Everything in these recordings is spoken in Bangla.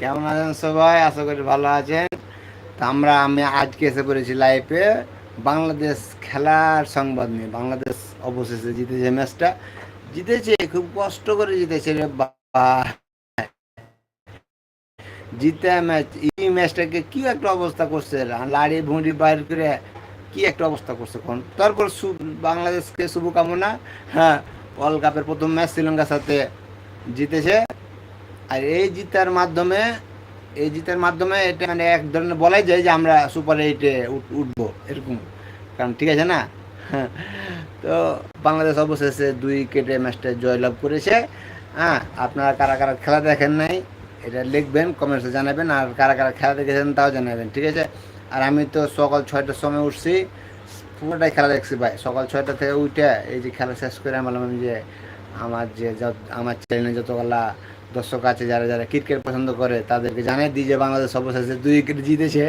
কেমন আছেন সবাই? আশা করি ভালো আছেন। তা আমরা, আমি আজকে এসে পড়েছি লাইফে বাংলাদেশ খেলার সংবাদ নিয়ে। বাংলাদেশ অবশেষে জিতেছে ম্যাচটা জিতেছে, খুব কষ্ট করে জিতেছে রে বাবা জিতে ম্যাচ এই ম্যাচটাকে কি একটা অবস্থা করছে? লাড়ি ভুঁড়ি বাইর করে কি একটা অবস্থা করছে কোন? তারপর বাংলাদেশকে শুভকামনা। হ্যাঁ ওয়ার্ল্ড কাপের প্রথম ম্যাচ শ্রীলঙ্কার সাথে জিতেছে। আর এই জিতার মাধ্যমে, এই জিতার মাধ্যমে এটা মানে এক ধরনের বলাই যায় যে আমরা সুপার এইটে উঠবো, এরকম। কারণ ঠিক আছে না? তো বাংলাদেশ অবশেষে দুই কেটে ম্যাচটা জয়লাভ করেছে। হ্যাঁ আপনারা কারা কারা খেলা দেখেন নাই, এটা লিখবেন কমেন্টসে জানাবেন, আর কারা কারা খেলা দেখেছেন তাও জানাবেন, ঠিক আছে? আর আমি তো সকাল ছয়টার সময় উঠছি, পুরোটাই খেলা দেখছি ভাই। সকাল ছয়টা থেকে উঠে এই যে খেলা শেষ করে আমি বললাম যে আমার যে আমার চ্যানেলে যতগুলা দর্শক আছে, যারা যারা ক্রিকেট পছন্দ করে, তাদেরকে জানাই দিই যে বাংলাদেশ সর্বশেষে দুই উইকেট জিতেছে।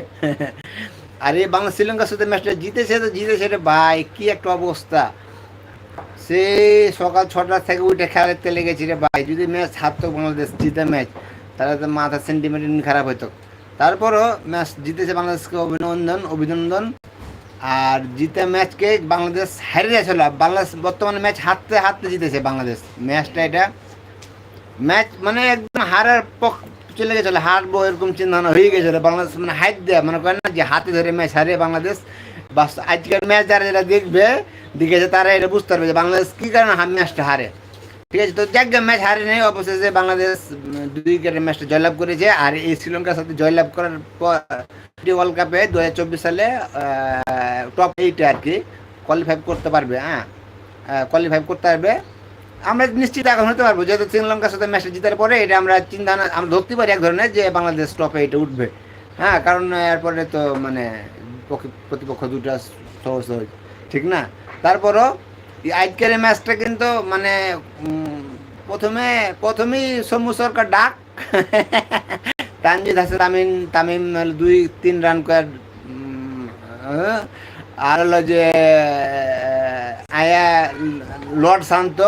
আর এই বাংলা শ্রীলঙ্কার সাথে ম্যাচটা জিতেছে তো জিতেছে রে ভাই, কি একটা অবস্থা। সে সকাল ছটা থেকে উঠে খেলা দেখতে লেগেছি রে ভাই, যদি ম্যাচ হারতো বাংলাদেশ, জিতে ম্যাচ তাহলে তো মাথা সেন্টিমেন্ট খারাপ হতো তারপরও ম্যাচ জিতেছে বাংলাদেশকে অভিনন্দন অভিনন্দন। আর জিতে ম্যাচকে বাংলাদেশ হারিয়েছিল বাংলাদেশ বর্তমানে ম্যাচ হারতে হারতে জিতেছে বাংলাদেশ। ম্যাচটা এটা ম্যাচ মানে একদম হারার পক্ষ চলে গেছিল, হারবো এরকম চিন্তা হয়ে গেছিল। বাংলাদেশ মানে হাইট দেয়, মনে করেন না যে হাতে ধরে ম্যাচ হারে বাংলাদেশ, বাস আজকের ম্যাচ যারা যারা দেখবে দেখেছে তারা এটা বুঝতে পারবে যে বাংলাদেশ কী কারণে ম্যাচটা হারে। ঠিক আছে, তো যাক ম্যাচ হারে নেই, অবশেষে বাংলাদেশ দুই উইকেটের ম্যাচটা জয়লাভ করেছে, আর এই শ্রীলঙ্কার সাথে জয়লাভ করার পর ওয়ার্ল্ড কাপে দু হাজার চব্বিশ সালে টপ এইটে আর কি কোয়ালিফাই করতে পারবে হ্যাঁ? কোয়ালিফাই করতে পারবে। আমরা নিশ্চিত এখন হতে পারব, যেহেতু শ্রীলঙ্কার সাথে ম্যাচটা জিতার পরে এটা আমরা চিন্তা, আমরা ধরতে পারি এক ধরনের যে বাংলাদেশ টপে এটা উঠবে হ্যাঁ? কারণ এরপরে তো মানে পক্ষ- প্রতিপক্ষ দুটা সহজ সহজ ঠিক না? তারপরও আজকের ম্যাচটা কিন্তু মানে প্রথমে প্রথমেই সৌম্য সরকার ডাক তানজিদ হাসান তামিম তামিম দুই তিন রান করে হ্যাঁ, আর হলো যে আয়া লর্ড শান্ত।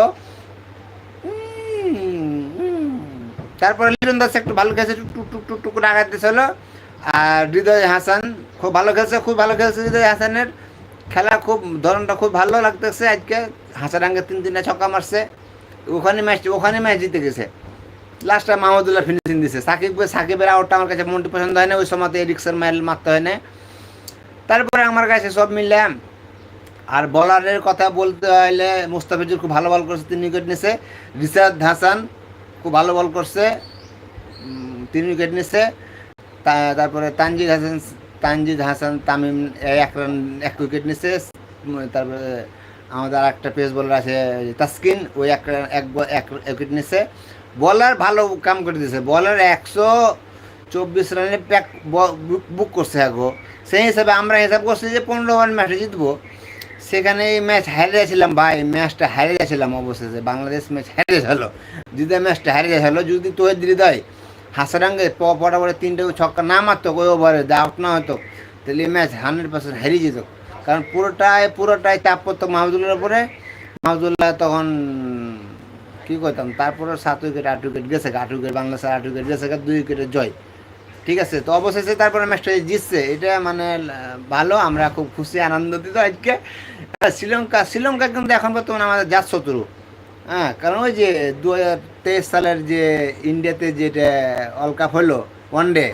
তারপরে লিটন দাস একটু ভালো খেলছে টুক টুক টুক টুক আঘাত দিয়েছিল আর হৃদয় হাসান খুব ভালো খেলছে খুব ভালো খেলছে হৃদয় হাসানের খেলা খুব, ধরনটা খুব ভালো লাগতেছে আজকে। হাসারাঙ্গে তিন তিনটা ছক্কা মারছে। ওখানে ম্যাচ ওখানে ম্যাচ জিতে গেছে। লাস্টটা মাহমুদুল্লাহ ফিনিশিং দিছে। সাকিব, সাকিবের আউটটা আমার কাছে মনটি পছন্দ হয় না, ওই সময়তে রিক্সার মাইল মারতে হয় না। তারপরে আমার কাছে সব মিললে আর বলারের কথা বলতে হলে মুস্তাফিজুর খুব ভালো বল করছে, তিন উইকেট নিছে। রিশাদ হাসান খুব ভালো বল করছে তিন উইকেট নিছে। তারপরে তানজিদ হাসান তানজিদ হাসান, তামিম এক রান, এক উইকেট নিছে। তারপরে আমাদের আর একটা পেস বলার আছে তাসকিন ওই এক রান এক এক উইকেট নিছে। বলার ভালো কাম করে দিয়েছে বলার একশো চব্বিশ রানে প্যাক বুক করছে আগো। সেই হিসাবে আমরা হিসাব করছি যে পনেরো ওভার ম্যাচে জিতবো। সেখানে এই ম্যাচ হারিয়ে গেছিলাম ভাই ম্যাচটা হারিয়ে গেছিলাম অবশেষে। বাংলাদেশ ম্যাচ হারিয়েছিল যদি ম্যাচটা হারিয়েছিল যদি তোর হৃদয় হাসারাঙ্গে পরে তিনটে ছক্কা না মারতো, ওই ওভারে আউট না হতো। তাহলে ম্যাচ হান্ড্রেড পার্সেন্ট হারিয়ে যেত। কারণ পুরোটাই পুরোটাই চাপ পড়তো মাহমুদুল্লাহর উপরে। মাহমুদুল্লাহ তখন, কী করতাম, তারপরে সাত উইকেট আট উইকেট গেছে আট উইকেট বাংলাদেশের আট উইকেট গেছে দুই উইকেটের জয়। ঠিক আছে? তো অবশেষে তারপরে ম্যাচটা জিতছে, এটা মানে ভালো, আমরা খুব খুশি আনন্দিত আজকে। শ্রীলঙ্কা শ্রীলঙ্কা কিন্তু এখন বর্তমানে আমাদের জাত শত্রু। হ্যাঁ কারণ ওই যে দু হাজার তেইশ সালের যে ইন্ডিয়াতে যেটা ওয়ার্ল্ড কাপ হলো ওয়ান ডে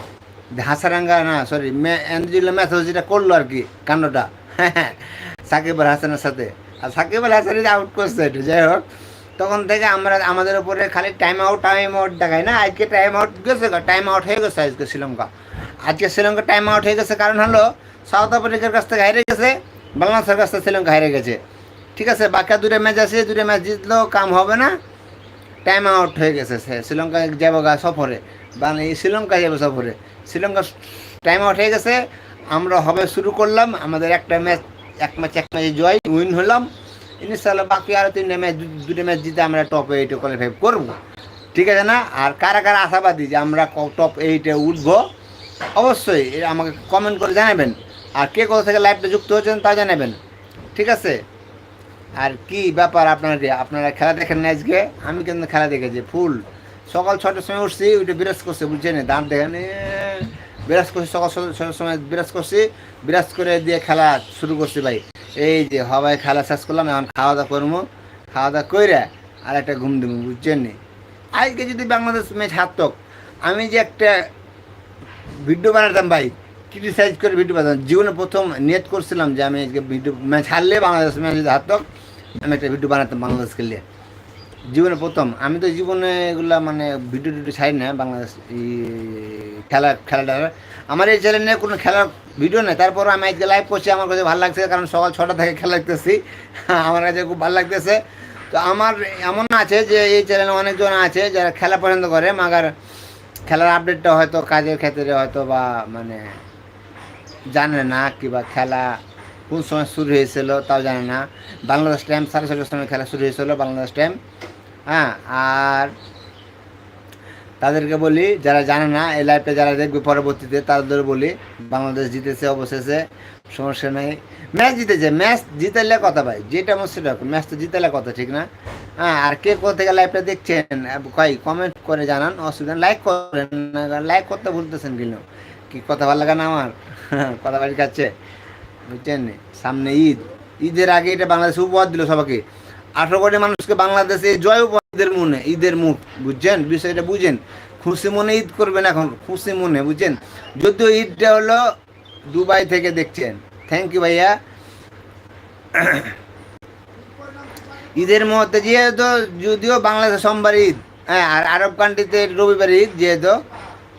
হাসারাঙ্গা না সরি অ্যান্ড্রিলা ম্যাচ যেটা করল আর কি কাণ্ডটা সাকিব আল হাসানের সাথে। আর সাকিব আল হাসান আউট করছে এটা, যাই হোক, তখন থেকে আমরা, আমাদের উপরে খালি টাইম আউট টাইম আউট দেখায় না, আজকে টাইম আউট গেছে টাইম আউট হয়ে গেছে আজকে শ্রীলঙ্কা। আজকে শ্রীলঙ্কা টাইম আউট হয়ে গেছে, কারণ হলো সাউথ আফ্রিকার কাছ থেকে হারিয়ে গেছে বাংলাদেশের কাছ থেকে শ্রীলঙ্কা হারিয়ে গেছে। ঠিক আছে, বাকি দুটো ম্যাচ আছে, দুটো ম্যাচ জিতলেও কাম হবে না। টাইম আউট হয়ে গেছে শ্রীলঙ্কা যাব সফরে। এই শ্রীলঙ্কা যাবে সফরে। শ্রীলঙ্কা টাইম আউট হয়ে গেছে, আমরা হবে শুরু করলাম আমাদের একটা ম্যাচ এক ম্যাচ এক ম্যাচে জয় উইন হলাম। ইনশাল্লাহ বাকি আরও তিনটে ম্যাচ দুটো ম্যাচ জিতে আমরা টপ এইটে কোয়ালিফাই করব। ঠিক আছে না? আর কারা কারা আশাবাদী যে আমরা টপ এইটে উঠবো? অবশ্যই আমাকে কমেন্ট করে জানাবেন। আর কে কোথা থেকে লাইভটা যুক্ত হচ্ছেন তা জানাবেন। ঠিক আছে? আর কি ব্যাপার আপনার আপনারা খেলা দেখেন না আজকে? আমি কিন্তু খেলা দেখেছি, ফুল। সকাল ছটার সময় উঠছি ওইটা বিরাজ করছে, বুঝছেন? দাঁত দেখেন বিরাজ করছি, সকাল ছটার সময় বিরাজ করছি, বিরাজ করে দিয়ে খেলা শুরু করছি ভাই। এই যে হবাই খেলা শেষ করলাম, এখন খাওয়া দাওয়া করব। খাওয়া দাওয়া করে আর একটা ঘুম দেবো, বুঝছেন? নি আজকে যদি বাংলাদেশ ম্যাচ হারতক আমি যে একটা ভিডিও বানাতাম ভাই ক্রিটিসাইজ করে ভিডিও বানাতাম জীবনে প্রথম নিয়ত করছিলাম যে আমি আজকে ভিডিও ম্যাচ হারলে বাংলাদেশ ম্যাচ যদি হারতক আমি একটা ভিডিও বানাতাম বাংলাদেশকে নিয়ে। জীবনে প্রথম। আমি তো জীবনে এগুলা মানে ভিডিও টিডিও ছাড়ি না, বাংলাদেশ খেলা খেলাটা। আমার এই চ্যানেলে কোনো খেলার ভিডিও নেই। তারপর আমি আজকে লাইভ করছি, আমার কাছে ভালো লাগছে, কারণ সকাল ছটা থেকে খেলা দেখতেছি। আমার কাছে খুব ভালো লাগতেছে। তো আমার এমন আছে যে এই চ্যানেলে অনেকজন আছে যারা খেলা পছন্দ করে, মাগার খেলার আপডেটটা হয়তো কাজের ক্ষেত্রে হয়তো বা মানে জানে না কিংবা খেলা কোন সময় শুরু হয়েছিল তাও জানে না। বাংলাদেশ টাইম সাড়ে ছটার সময় খেলা শুরু হয়েছিল বাংলাদেশ টাইম হ্যাঁ আর তাদেরকে বলি, যারা জানে না, এই লাইভটা যারা দেখবে পরবর্তীতে, তাদের বলি, বাংলাদেশ জিতেছে, অবশেষে, সমস্যা নেই। ম্যাচ জিতেছে, ম্যাচ জিতালে কথা ভাই, যেটা আমার সেটা ম্যাচ তো জিতালে কথা, ঠিক না? হ্যাঁ আর কে কোথা থেকে লাইভটা দেখছেন কয় কমেন্ট করে জানান, অসুবিধা লাইক করেন লাইক করতে ভুলতেছেন কিন্তু কি কথা ভালো লাগে না আমার? কথা বাড়ি কাছে। বুঝছেন? সামনে ঈদ। ঈদের আগে এটা বাংলাদেশ উপহার দিল সবাইকে। আঠারো কোটি মানুষকে বাংলাদেশে জয় উপহার, ঈদের মনে, ঈদের মুখ। বুঝছেন? বিষয়টা বুঝেন। খুশি মনে ঈদ করবেন এখন, খুশি মনে, বুঝছেন? যদিও ঈদটা হলো দুবাই থেকে দেখছেন। থ্যাংক ইউ ভাইয়া। ঈদের মুহূর্তে যেহেতু, যদিও বাংলাদেশে সোমবার ঈদ হ্যাঁ আর আরব কান্ট্রিতে রবিবার ঈদ যেহেতু,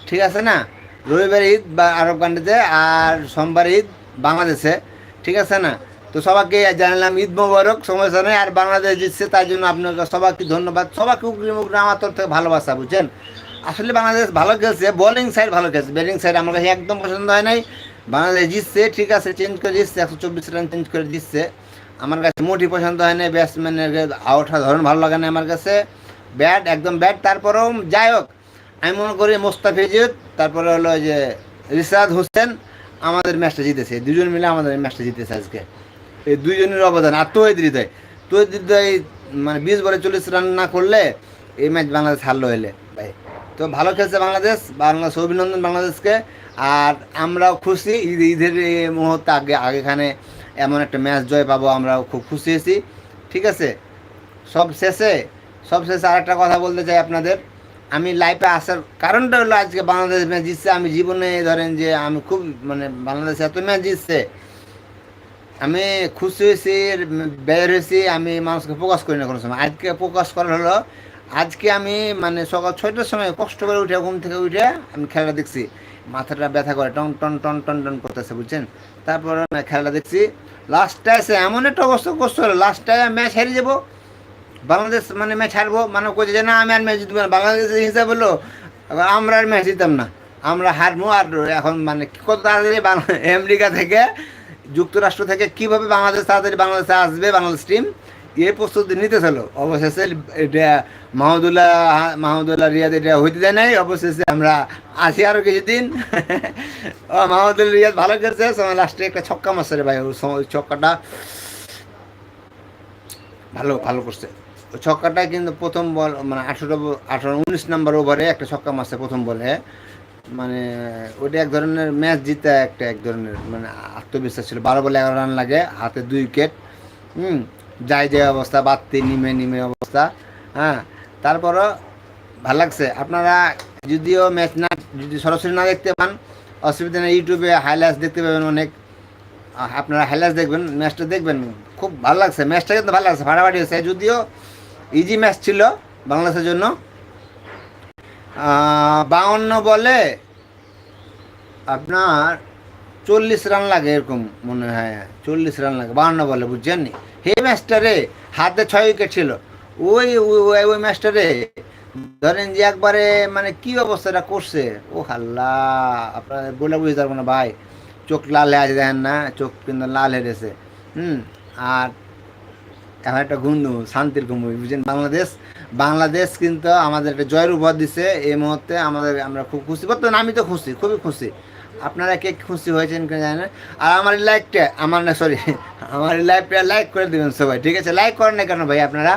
ঠিক আছে না? রবিবার ঈদ বা আরব কান্ট্রিতে আর সোমবার ঈদ বাংলাদেশে, ঠিক আছে না? তো সবাইকে জানালাম ঈদ মোবারক সমস্যা নেই, আর বাংলাদেশ জিতছে তাই জন্য আপনাকে সবাইকে ধন্যবাদ। সবাইকে উগরি মুগরি আমার তরফ থেকে ভালোবাসা, বুঝছেন? আসলে বাংলাদেশ ভালো খেলছে বোলিং সাইড ভালো খেলছে ব্যাটিং সাইড আমার কাছে একদম পছন্দ হয় নাই। বাংলাদেশ জিতছে, ঠিক আছে চেঞ্জ করে দিচ্ছে, একশো চব্বিশ রান চেঞ্জ করে দিচ্ছে। আমার কাছে মোটি পছন্দ হয় না ব্যাটসম্যানের আউট ধরন ভালো লাগে না আমার কাছে। ব্যাট একদম ব্যাট তারপরেও যাই হোক আমি মনে করি মোস্তাফিজুর তারপরে হলো যে রিসাদ হোসেন, আমাদের ম্যাচটা জিতেছে। দুজন মিলে আমাদের ম্যাচটা জিতেছে আজকে। এই দুইজনের অবদান। আর তৈদ হৃদয়। তৈদ হৃদয় মানে বিশ বলে চল্লিশ রান না করলে এই ম্যাচ বাংলাদেশ হারলো হলে ভাই, তো ভালো খেলছে বাংলাদেশ বাংলাদেশ, অভিনন্দন বাংলাদেশকে। আর আমরাও খুশি, ঈদ, ঈদের মুহূর্তে আগে, আগেখানে এমন একটা ম্যাচ জয় পাবো, আমরাও খুব খুশি হয়েছি। ঠিক আছে? সব শেষে সব শেষে আরেকটা কথা বলতে চাই আপনাদের। আমি লাইফে আসার কারণটা হলো আজকে বাংলাদেশ ম্যাচ জিতছে। আমি জীবনে ধরেন যে আমি খুব মানে বাংলাদেশ এত ম্যাচ জিতছে, আমি খুশি হয়েছি, বের হয়েছি, আমি মানুষকে প্রকাশ করি না কোনো সময়। আজকে প্রকাশ করার হলো, আজকে আমি মানে সকাল ছয়টার সময় কষ্ট করে উঠে, ঘুম থেকে উঠে আমি খেলাটা দেখছি। মাথাটা ব্যথা করে, টন টন টন টন টন করতেছে, বুঝছেন? তারপর খেলাটা দেখছি। লাস্টটায় এমন একটা অবস্থা করতে হলো লাস্টটায় ম্যাচ হেরে যাব। বাংলাদেশ মানে ম্যাচ হারবো মানে কইছে যে, না, আমি আর ম্যাচ জিতবো না। বাংলাদেশের হিসাব হলো, আমরা আর ম্যাচ জিতাম না। আমরা হারবো আর এখন মানে কত তাড়াতাড়ি আমেরিকা থেকে, যুক্তরাষ্ট্র থেকে, কীভাবে বাংলাদেশ তাড়াতাড়ি বাংলাদেশে আসবে, বাংলাদেশ টিম এই প্রস্তুতি নিতে নিতেছিল অবশেষে এটা মাহমুদুল্লাহ মাহমুদুল্লাহ রিয়াদ এটা হইতে দেয় নাই। অবশেষে আমরা আসি আরও কিছুদিন। ও, মাহমুদুল্লাহ রিয়াদ ভালো খেলছে। সময় লাস্টে একটা ছক্কা মারছে রে ভাই। ওই ছক্কাটা ভালো ভালো করছে। ছক্কাটা কিন্তু প্রথম বল মানে আঠেরো, আঠারো, উনিশ নাম্বার ওভারে একটা ছক্কা মারছে প্রথম বলে। মানে ওইটা এক ধরনের ম্যাচ জিতা একটা এক ধরনের মানে আত্মবিশ্বাস ছিল। বারো বলে এগারো রান লাগে, হাতে দুই উইকেট, হুম? যাই যে অবস্থা, বাড়তে নিমে নিমে অবস্থা হ্যাঁ? তারপরও ভালো লাগছে। আপনারা যদিও ম্যাচ না, যদি সরাসরি না দেখতে পান, অসুবিধা নেই, ইউটিউবে হাইলাইটস দেখতে পাবেন অনেক। আপনারা হাইলাইটস দেখবেন, ম্যাচটা দেখবেন, খুব ভালো লাগছে। ম্যাচটা কিন্তু ভালো লাগছে, ফাটাফাটি হয়েছে। যদিও ইজি ম্যাচ ছিল বাংলাদেশের জন্য। বাউন্ন বলে আপনার চল্লিশ রান লাগে এরকম মনে হয়। চল্লিশ রান লাগে, বাউন্ন বলে, বুঝছেন নি? এই ম্যাচটারে হাতে ছয় উইকেট ছিল। ওই ওই ম্যাচটারে ধরেন যে একবারে মানে কি অবস্থাটা করছে? ও হাল্লা, আপনার বলে বুঝতে পারব না ভাই। চোখ লাল হয়ে আছে, দেখেন না, চোখ কিন্তু লাল হেরেছে হুম, আর এখন একটা গুন্দু শান্তির ঘুম বুঝছেন? বাংলাদেশ বাংলাদেশ কিন্তু আমাদের একটা জয়ের উপহার দিচ্ছে এই মুহূর্তে আমাদের, আমরা খুব খুশি। বর্তমানে আমি তো খুশি, খুবই খুশি। আপনারা কে খুশি হয়েছেন কিনা জানেন আর আমার লাইকটা আমার না সরি আমার এই লাইভটা লাইক করে দেবেন সবাই, ঠিক আছে? লাইক করেন না কেন ভাই আপনারা?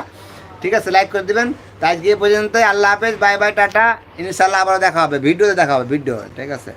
ঠিক আছে লাইক করে দেবেন। তাই আজকে এই পর্যন্তই, আল্লাহ হাফেজ বাই বাই টাটা। ইনশাল্লাহ আবার দেখা হবে ভিডিওতে দেখা হবে ভিডিও ঠিক আছে?